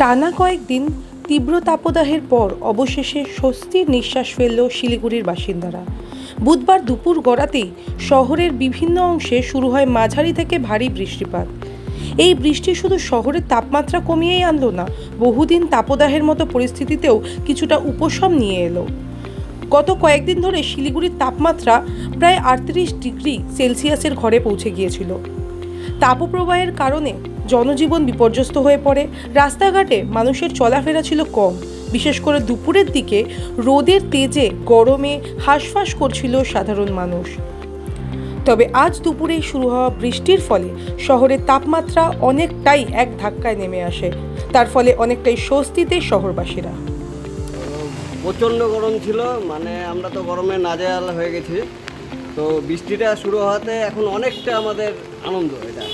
টানা কয়েকদিন তীব্র তাপদাহের পর অবশেষে স্বস্তির নিঃশ্বাস ফেলল শিলিগুড়ির বাসিন্দারা। বুধবার দুপুর গড়াতেই শহরের বিভিন্ন অংশে শুরু হয় মাঝারি থেকে ভারী বৃষ্টিপাত। এই বৃষ্টি শুধু শহরের তাপমাত্রা কমিয়েই আনলো না, বহুদিন তাপদাহের মতো পরিস্থিতিতেও কিছুটা উপশম নিয়ে এলো। গত কয়েকদিন ধরে শিলিগুড়ির তাপমাত্রা প্রায় আটত্রিশ ডিগ্রি সেলসিয়াসের ঘরে পৌঁছে গিয়েছিল। তাপপ্রবাহের কারণে জনজীবন বিপর্যস্ত হয়ে পড়ে। রাস্তাঘাটে মানুষের চলাফেরা ছিল কম। বিশেষ করে দুপুরের দিকে রোদের তেজে গরমে হাঁসফাঁস করছিল সাধারণ মানুষ। তবে আজ দুপুরে শুরু হওয়া বৃষ্টির ফলে শহরের তাপমাত্রা অনেকটাই এক ধাক্কায় নেমে আসে। তার ফলে অনেকটাই স্বস্তিতে শহরবাসীরা। প্রচণ্ড গরম ছিল মানে আমরা তো গরমে নাজেহাল হয়ে গেছি। তো বৃষ্টিটা শুরু হওয়াতে এখন অনেকটা আমাদের আনন্দ এটা।